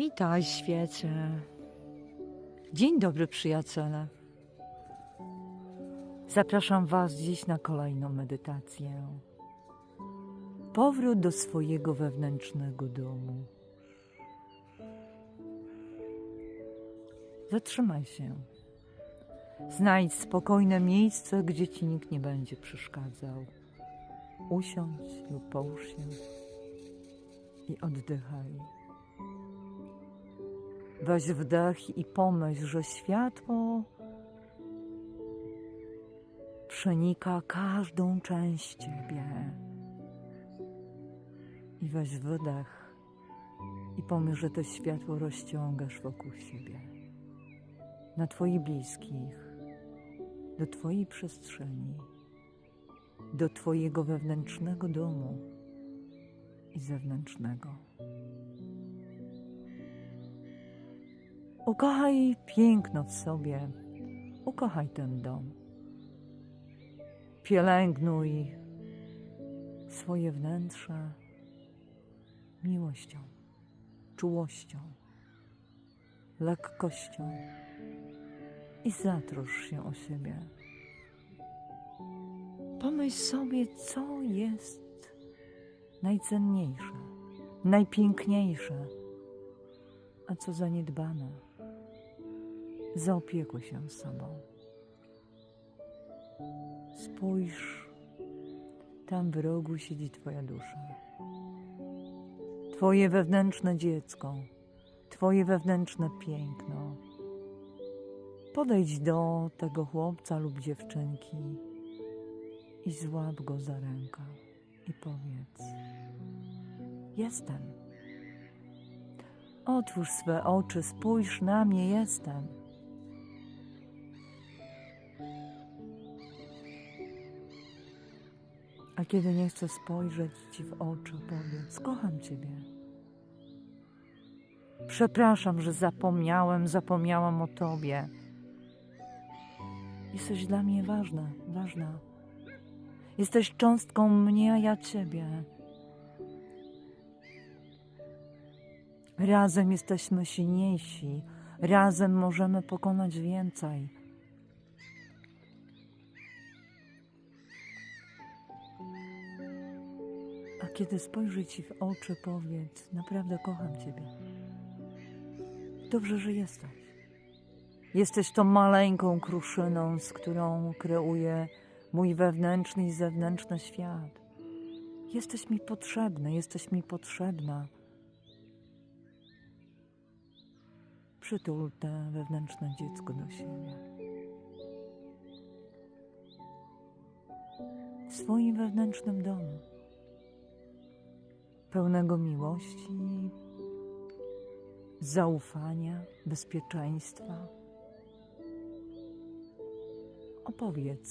Witaj, świecie. Dzień dobry, przyjaciele. Zapraszam Was dziś na kolejną medytację. Powrót do swojego wewnętrznego domu. Zatrzymaj się. Znajdź spokojne miejsce, gdzie Ci nikt nie będzie przeszkadzał. Usiądź lub połóż się i oddychaj. Weź wdech i pomyśl, że światło przenika każdą część ciebie. I weź wydech i pomyśl, że to światło rozciągasz wokół siebie, na Twoich bliskich, do Twojej przestrzeni, do Twojego wewnętrznego domu i zewnętrznego. Ukochaj piękno w sobie. Ukochaj ten dom. Pielęgnuj swoje wnętrze miłością, czułością, lekkością i zatrosz się o siebie. Pomyśl sobie, co jest najcenniejsze, najpiękniejsze, a co zaniedbane. Zaopiekuj się sobą. Spójrz, tam w rogu siedzi Twoja dusza. Twoje wewnętrzne dziecko, Twoje wewnętrzne piękno. Podejdź do tego chłopca lub dziewczynki i złap go za rękę i powiedz: Jestem. Otwórz swe oczy, spójrz na mnie, jestem. A kiedy nie chcę spojrzeć ci w oczy, powiedz: Kocham ciebie. Przepraszam, że zapomniałem, zapomniałam o tobie. Jesteś dla mnie ważna, ważna. Jesteś cząstką mnie, a ja ciebie. Razem jesteśmy silniejsi, razem możemy pokonać więcej. Kiedy spojrzy ci w oczy, powiedz: Naprawdę kocham ciebie. Dobrze, że jesteś. Jesteś tą maleńką kruszyną, z którą kreuję mój wewnętrzny i zewnętrzny świat. Jesteś mi potrzebny, jesteś mi potrzebna. Przytul te wewnętrzne dziecko do siebie. W swoim wewnętrznym domu, pełnego miłości, zaufania, bezpieczeństwa. Opowiedz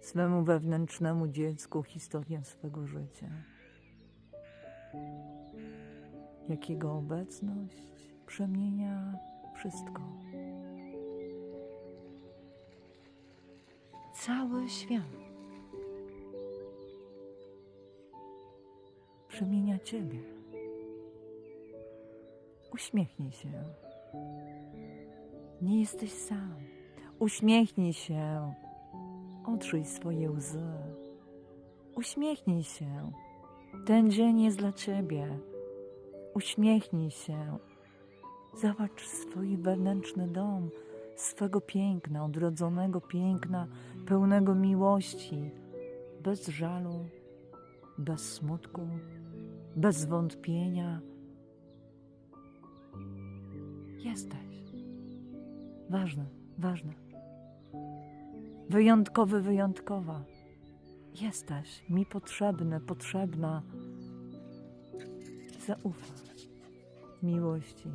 swemu wewnętrznemu dziecku historię swego życia. Jak jego obecność przemienia wszystko. Cały świat przemienia Ciebie. Uśmiechnij się. Nie jesteś sam. Uśmiechnij się. Otrzyj swoje łzy. Uśmiechnij się. Ten dzień jest dla Ciebie. Uśmiechnij się. Zobacz swój wewnętrzny dom, swego piękna, odrodzonego piękna, pełnego miłości, bez żalu, bez smutku, bez wątpienia. Jesteś. Ważna, ważna. Wyjątkowy, wyjątkowa. Jesteś mi potrzebny, potrzebna. Zaufaj miłości.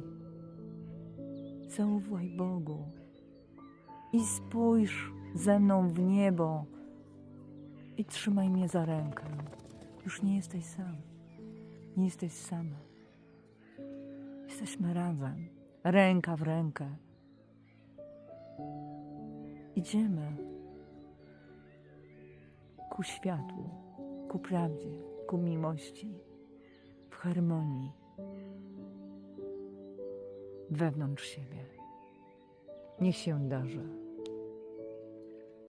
Zaufaj Bogu i spójrz ze mną w niebo i trzymaj mnie za rękę. Już nie jesteś sam. Nie jesteś sama. Jesteśmy razem, ręka w rękę. Idziemy ku światłu, ku prawdzie, ku miłości, w harmonii. wewnątrz siebie. Niech się darzy.